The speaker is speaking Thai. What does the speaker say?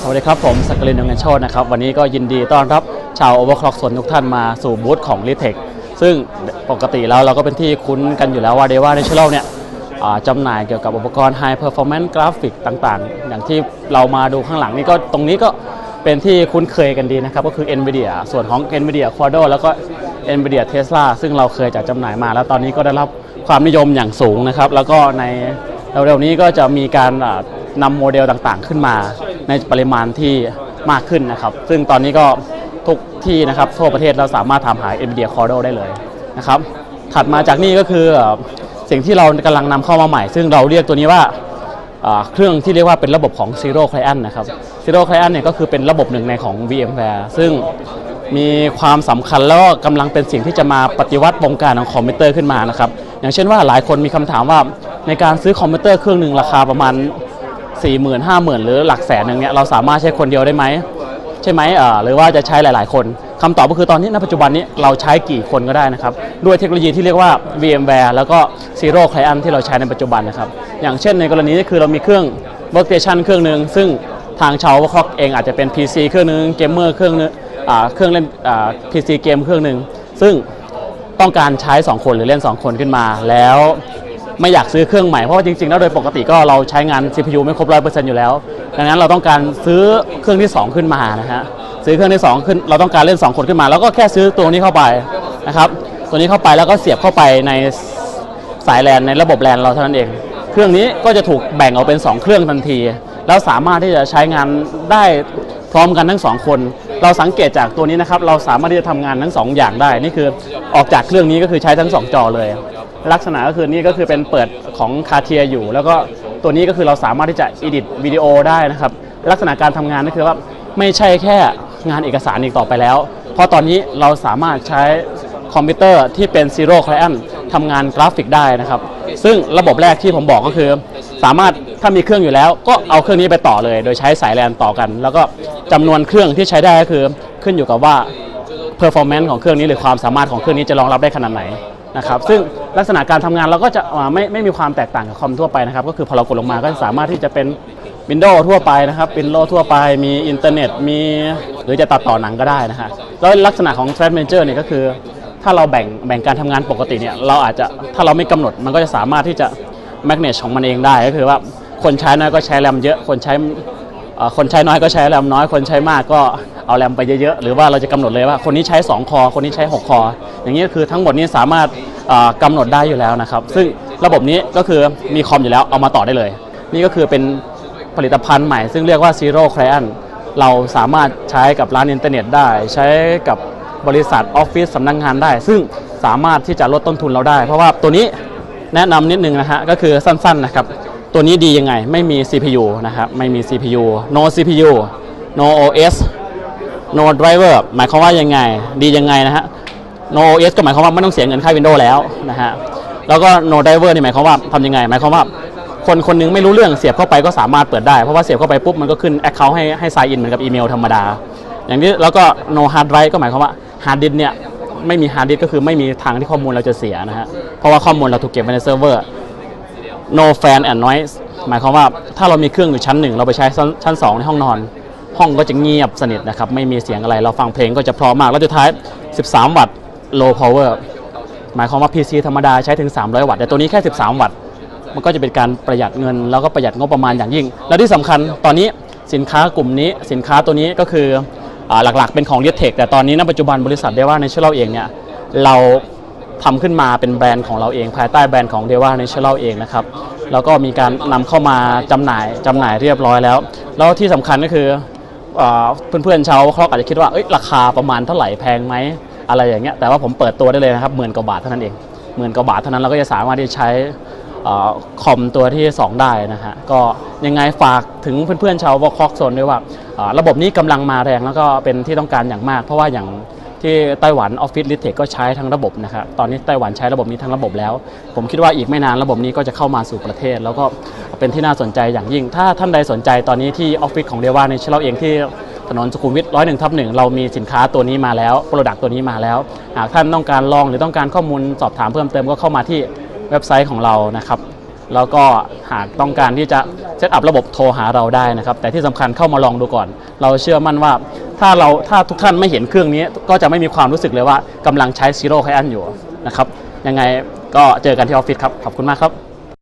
สวัสดีครับ ผมสักกลินดวงเงินโชตนะครับ วันนี้ก็ยินดีต้อนรับชาวโอเวอร์คล็อกส่วนทุกท่านมาสู่บูธของ l i t e c h ซึ่งปกติแล้วเราก็เป็นที่คุ้นกันอยู่แล้วว่าเดว่าในชั่วโลกเนี่ยจำหน่ายเกี่ยวกับอุปกรณ์ High Performance Graphic ต่างๆ อย่างที่เรามาดูข้างหลังนี่ก็ตรงนี้ก็เป็นที่คุ้นเคยกันดีนะครับ ก็คือ NVIDIA ส่วนของ NVIDIA Quadro แล้วก็ NVIDIA Tesla ซึ่งเราเคยจัดจำหน่ายมา แล้วตอนนี้ก็ได้รับความนิยมอย่างสูงนะครับ แล้วก็ในเร็วๆนี้ก็จะมีการ นำโมเดลต่างๆขึ้นมาในปริมาณที่มากขึ้นนะครับ ซึ่งตอนนี้ก็ทุกที่นะครับทั่วประเทศเราสามารถทำหา NVIDIA Quadro ได้เลยนะครับ ถัดมาจากนี้ก็คือสิ่งที่เรากำลังนำเข้ามาใหม่ ซึ่งเราเรียกตัวนี้ว่าอ่าเครื่องที่เรียกว่าเป็นระบบของ Zero Client นะครับ Zero Client เนี่ยก็คือเป็นระบบหนึ่งในของ VMware ซึ่งมีความสำคัญแล้วก็กำลังเป็นสิ่งที่จะมาปฏิวัติวงการของคอมพิวเตอร์ขึ้นมานะครับ อย่างเช่นว่าหลายคนมีคำถามว่าในการซื้อคอมพิวเตอร์เครื่องหนึ่งราคาประมาณ 4 0 0 0 0 5 0,000หมื่นหรือหลักแสนหนึ่งเนี่ยเราสามารถใช้คนเดียวได้ไหมใช่ไหมเออหรือว่าจะใช้หลาย ๆ คนคำตอบก็คือตอนนี้ณปัจจุบันนี้เราใช้กี่คนก็ได้นะครับ ด้วยเทคโนโลยีที่เรียกว่า VMware แล้วก็ Zero Client ที่เราใช้ในปัจจุบันนะครับ อย่างเช่นในกรณีนี้คือเรามีเครื่อง Workstation เครื่องหนึ่งซึ่งทางชาวคล็อกเองอาจจะเป็น PC เครื่องหนึงเกมเมอร์เครื่องหนึงอ่าเครื่องเล่นอ่า PC เกมเครื่องหนึ่งซึ่งต้องการใช้ 2 คนหรือเล่น 2 คนขึ้นมา แล้ว ไม่อยากซื้อเครื่องใหม่ เพราะว่าจริงๆ แล้วโดยปกติก็เราใช้งาน CPU ไม่ครบ100%อร์เซ็นต์อยู่แล้ว ดังนั้นเราต้องการซื้อเครื่องที่ 2 ขึ้นมานะฮะ ซื้อเครื่องที่ 2 ขึ้น เราต้องการเล่น 2 คนขึ้นมา แล้วก็แค่ซื้อตัวนี้เข้าไปนะครับ ตัวนี้เข้าไปแล้วก็เสียบเข้าไปในสายแลนในระบบแลนเราเท่านั้นเอง เครื่องนี้ก็จะถูกแบ่งออกเป็น 2 เครื่องทันที แล้วสามารถที่จะใช้งานได้พร้อมกันทั้งสองคน เราสังเกตจากตัวนี้นะครับ เราสามารถที่จะทำงานทั้งสองอย่างได้ นี่คือออกจากเครื่องนี้ก็คือใช้ทั้งสองจอเลย ลักษณะก็คือนี่ก็คือเป็นเปิดของคาเทียอยู่ แล้วก็ตัวนี้ก็คือเราสามารถที่จะอิดิทวิดีโอได้นะครับ ลักษณะการทำงานก็คือว่าไม่ใช่แค่งานเอกสารอีกต่อไปแล้ว เพราะตอนนี้เราสามารถใช้คอมพิวเตอร์ที่เป็น Zero Client ทำงานกราฟิกได้นะครับ ซึ่งระบบแรกที่ผมบอกก็คือ สามารถถ้ามีเครื่องอยู่แล้ว ก็เอาเครื่องนี้ไปต่อเลย โดยใช้สายแลนต่อกัน แล้วก็จำนวนเครื่องที่ใช้ได้ก็คือขึ้นอยู่กับว่า performance ของเครื่องนี้หรือความสามารถของเครื่องนี้จะรองรับได้ขนาดไหน นะครับซึ่งลักษณะการทำงานเราก็จะไม่ไม่มีความแตกต่างกับคอมทั่วไปนะครับ ก็คือพอเรากดลงมาก็สามารถที่จะเป็น Windows ทั่วไปนะครับ Windows ทั่วไปมีอินเทอร์เน็ตมีหรือจะตัดต่อหนังก็ได้นะฮะแล้วลักษณะของ Thread Manager เนี่ยก็คือ ถ้าเราแบ่งแบ่งการทำงานปกติเนี่ยเราอาจจะถ้าเราไม่กำหนดมันก็จะสามารถที่จะ manage ของมันเองได้ก็คือว่าคนใช้น้อยก็ใช้แรมเยอะคนใช้คนใช้น้อยก็ใช้แรมน้อยคนใช้มากก็เอาแรมไปเยอะๆหรือว่าเราจะกำหนดเลยว่าคนนี้ใช้ 2 คอ คนนี้ใช้ 6 คอ อย่างนี้ก็คือทั้งหมดนี้สามารถเอ่อกำหนดได้อยู่แล้วนะครับ ซึ่งระบบนี้ก็คือมีคอมอยู่แล้วเอามาต่อได้เลย นี่ก็คือเป็นผลิตภัณฑ์ใหม่ ซึ่งเรียกว่า Zero Client เราสามารถใช้กับร้านอินเทอร์เน็ตได้ ใช้กับบริษัทออฟฟิศสำนักงานได้ ซึ่งสามารถที่จะลดต้นทุนเราได้ เพราะว่าตัวนี้แนะนำนิดนึงนะฮะก็คือสั้นๆนะครับ ตัวนี้ดียังไงไม่มี CPU นะครับ ไม่มี CPU no CPU no OS no driver หมายความว่ายังไง ดียังไงนะฮะ no OS ก็หมายความว่าไม่ต้องเสียเงินค่า Windows แล้วนะฮะแล้วก็ no driver นี่หมายความว่าทำยังไง หมายความว่าคนคนหนึงไม่รู้เรื่องเสียบเข้าไปก็สามารถเปิดได้ เพราะว่าเสียบเข้าไปปุ๊บมันก็ขึ้น Account ให้ให้ sign in เหมือนกับอีเมลธรรมดา อย่างนี้แล้วก็ no hard drive ก็หมายความว่า hard disk เนี่ยไม่มี hard disk ก็คือไม่มีทางที่ข้อมูลเราจะเสียนะฮะเพราะว่าข้อมูลเราถูกเก็บไว้ในเซิร์ฟเวอร์ no fan and noise หมายความว่าถ้าเรามีเครื่องอยู่ชั้นหนึ่งเราไปใช้ชั้นสองในห้องนอน ห้องก็จะเงียบสนิทนะครับไม่มีเสียงอะไรเราฟังเพลงก็จะเพราะมากแล้วสุดท้าย 13 วัตต์ low power หมายความว่า PC ธรรมดาใช้ถึง 300 วัตต์แต่ตัวนี้แค่ 13 วัตต์ มันก็จะเป็นการประหยัดเงิน แล้วก็ประหยัดงบประมาณอย่างยิ่ง และที่สำคัญตอนนี้สินค้ากลุ่มนี้สินค้าตัวนี้ก็คืออหลักๆ เป็นของ r e a t e c h แต่ตอนนี้ณปัจจุบันบริษัทเดว่าในเชลเราเองเนี่ยเราทำขึ้นมาเป็นแบรนด์ของเราเอง ภายใต้แบรนด์ของเดว่าในเชลเราเองนะครับแล้วก็มีการนำเข้ามาจำหน่ายจำหน่ายเรียบร้อยแล้ว แล้วที่สำคัญก็คืออเพื่อนๆชาวคลอกอาจจะคิดว่าราคาประมาณเท่าไหร่แพงไหม อะไรอย่างเงี้ยแต่ว่าผมเปิดตัวได้เลยนะครับหมื่นกว่าบาทเท่านั้นเองหมื่นกว่าบาทเท่านั้นเราก็จะสามารถที่จะใช้คอมตัวที่ 2 ได้นะฮะก็ยังไงฝากถึงเพื่อนๆชาววอลคอกโซนด้วยว่า ระบบนี้กำลังมาแรงแล้วก็เป็นที่ต้องการอย่างมาก เพราะว่าอย่างที่ไต้หวันออฟฟิศลิเทคก็ใช้ทั้งระบบนะครับตอนนี้ไต้หวันใช้ระบบนี้ทั้งระบบแล้ว ผมคิดว่าอีกไม่นานระบบนี้ก็จะเข้ามาสู่ประเทศ แล้วก็เป็นที่น่าสนใจอย่างยิ่ง ถ้าท่านใดสนใจตอนนี้ที่ออฟฟิศของเดว่าในเชลเองที่ ถนนสุขุมวิทร้อยหนึ่งทับหนึ่งเรามีสินค้าตัวนี้มาแล้วโปรดักต์ตัวนี้มาแล้ว หากท่านต้องการลองหรือต้องการข้อมูลสอบถามเพิ่มเติมก็เข้ามาที่เว็บไซต์ของเรานะครับแล้วก็หากต้องการที่จะเซตอัพระบบโทรหาเราได้นะครับ แต่ที่สำคัญเข้ามาลองดูก่อน เราเชื่อมั่นว่าถ้าเราถ้าทุกท่านไม่เห็นเครื่องนี้ ก็จะไม่มีความรู้สึกเลยว่ากำลังใช้ซีโร่ไคอันอยู่นะครับยังไงก็เจอกันที่ออฟฟิศครับ ขอบคุณมากครับ